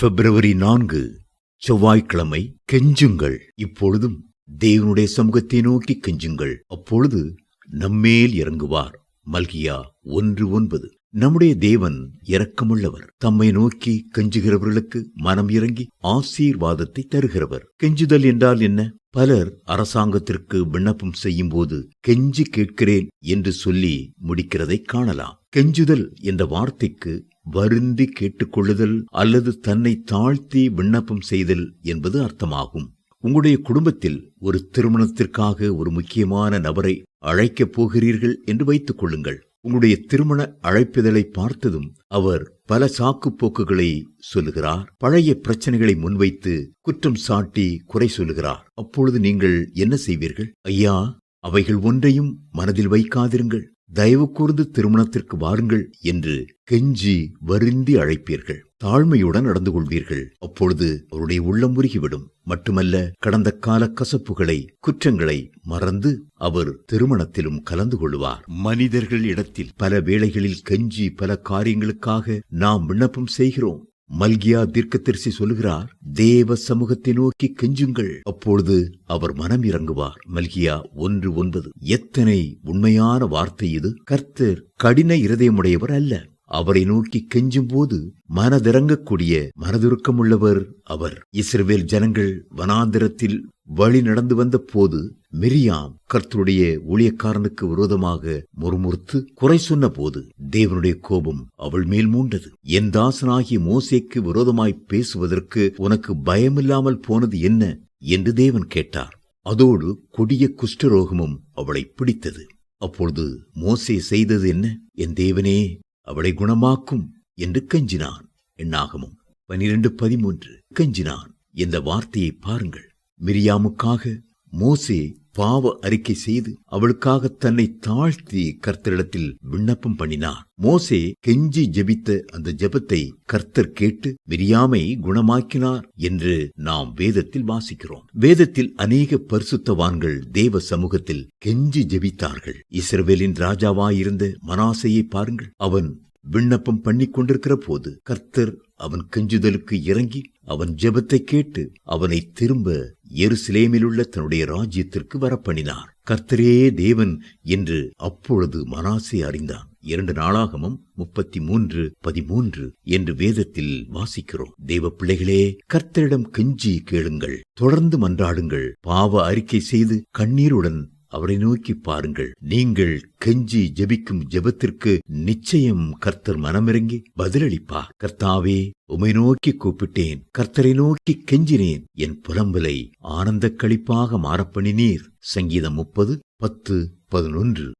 பிப்ரவரி நான்கு செவ்வாய்க்கிழமை கெஞ்சுங்கள். இப்பொழுதும் தேவனுடைய சமூகத்தை நோக்கி கெஞ்சுங்கள். அப்பொழுது நம்மேல் இறங்குவார். மல்கியா ஒன்று ஒன்பது. நம்முடைய தேவன் இரக்கமுள்ளவர். தம்மை நோக்கி கெஞ்சுகிறவர்களுக்கு மனம் இறங்கி ஆசீர்வாதத்தை தருகிறவர். கெஞ்சுதல் என்றால் என்ன? பலர் அரசாங்கத்திற்கு விண்ணப்பம் செய்யும் போது கெஞ்சி கேட்கிறேன் என்று சொல்லி முடிக்கிறதை காணலாம். கெஞ்சுதல் என்ற வார்த்தைக்கு வருந்தி கேட்டுக்கொள்ளுதல் அல்லது தன்னை தாழ்த்தி விண்ணப்பம் செய்தல் என்பது அர்த்தமாகும். உங்களுடைய குடும்பத்தில் ஒரு திருமணத்திற்காக ஒரு முக்கியமான நபரை அழைக்கப் போகிறீர்கள் என்று வைத்துக் கொள்ளுங்கள். உங்களுடைய திருமண அழைப்பிதழை பார்த்ததும் அவர் பல சாக்கு போக்குகளை சொல்லுகிறார். பழைய பிரச்சனைகளை முன்வைத்து குற்றம் சாட்டி குறை சொல்லுகிறார். அப்பொழுது நீங்கள் என்ன செய்வீர்கள்? ஐயா அவைகள் ஒன்றையும் மனதில் வைக்காதிருங்கள். தயவு கூர்ந்து திருமணத்திற்கு வாருங்கள் என்று கெஞ்சி வருந்தி அழைப்பீர்கள். தாழ்மையுடன் நடந்து கொள்வீர்கள் அப்பொழுது அவருடைய உள்ளம் உருகிவிடும். மட்டுமல்ல கடந்த கால கசப்புகளை குற்றங்களை மறந்து அவர் திருமணத்திலும் கலந்து கொள்வார். மனிதர்கள் இடத்தில் பல வேளைகளில் கஞ்சி பல காரியங்களுக்காக நாம் விண்ணப்பம் செய்கிறோம். மல்கியா தீர்க்கதரிசி சொல்கிறார் தேவ சமூகத்தை நோக்கி கெஞ்சுங்கள். அப்பொழுது அவர் மனம் இறங்குவார். மல்கியா ஒன்று ஒன்பது. எத்தனை உண்மையான வார்த்தை இது. கர்த்தர் கடின இருதயமுடையவர் அல்ல. அவரை நோக்கி கெஞ்சும் போது மனதிறங்கக்கூடிய மனதுருக்கமுள்ளவர் அவர். இஸ்ரவேல் ஜனங்கள் வனாந்திரத்தில் வழி நடந்து வந்த போது மிரியாம் கர்த்தருடைய ஊழியக்காரனுக்கு விரோதமாக முறுமுறுத்து குறை சொன்ன போது தேவனுடைய கோபம் அவள் மேல் மூண்டது. என் தாசனாகிய மோசேக்கு விரோதமாய் பேசுவதற்கு உனக்கு பயமில்லாமல் போனது என்ன? என்று தேவன் கேட்டார். அதோடு கொடிய குஷ்டரோகமும் அவளை பிடித்தது. அப்பொழுது மோசே செய்தது என்ன? என் தேவனே அவளை குணமாக்கும் என்று கெஞ்சினான். எண்ணாகமும் பனிரெண்டு பதிமூன்று கெஞ்சினான். இந்த வார்த்தையை பாருங்கள். மிரியாமுக்காக மோசே பாவ அறிக்கை செய்து அவளுக்காக தன்னை தாழ்த்தி கர்த்தரிடத்தில் விண்ணப்பம் பண்ணினார் மோசே கெஞ்சி ஜெபித்த அந்த ஜெபத்தை கர்த்தர் கேட்டு மிரியாமை குணமாக்கினார் என்று நாம் வேதத்தில் வாசிக்கிறோம். வேதத்தில் அநேக பரிசுத்தவான்கள் தேவ சமூகத்தில் கெஞ்சி ஜெபித்தார்கள். இஸ்ரவேலின் ராஜாவாயிருந்த மனாசையை பாருங்கள். அவன் விண்ணப்பம் பண்ணி கொண்டிருக்கிற போது கர்த்தர் அவன் கெஞ்சுதலுக்கு இறங்கி அவன் ஜெபத்தை கேட்டு அவனை திரும்ப எருசலேமிலுள்ள தன்னுடைய ராஜ்யத்திற்கு வரப்பண்ணினார். கர்த்தரே தேவன் என்று அப்பொழுது மனாசே அறிந்தான். இரண்டு நாளாகமும் முப்பத்தி மூன்று பதிமூன்று என்று வேதத்தில் வாசிக்கிறோம். தேவ பிள்ளைகளே கர்த்தரிடம் கெஞ்சி கேளுங்கள். தொடர்ந்து மன்றாடுங்கள். பாவ அறிக்கை செய்து கண்ணீருடன் அவரை நோக்கி பாருங்கள். நீங்கள் கெஞ்சி ஜெபிக்கும் ஜெபத்திற்கு நிச்சயம் கர்த்தர் மனமிறங்கி பதிலளிப்பார் கர்த்தாவே உமை நோக்கி கூப்பிட்டேன். கர்த்தரை நோக்கி கெஞ்சினேன். என் புலம்பலை ஆனந்த களிப்பாக மாறப்பணினீர் சங்கீதம் முப்பது பத்து பதினொன்று.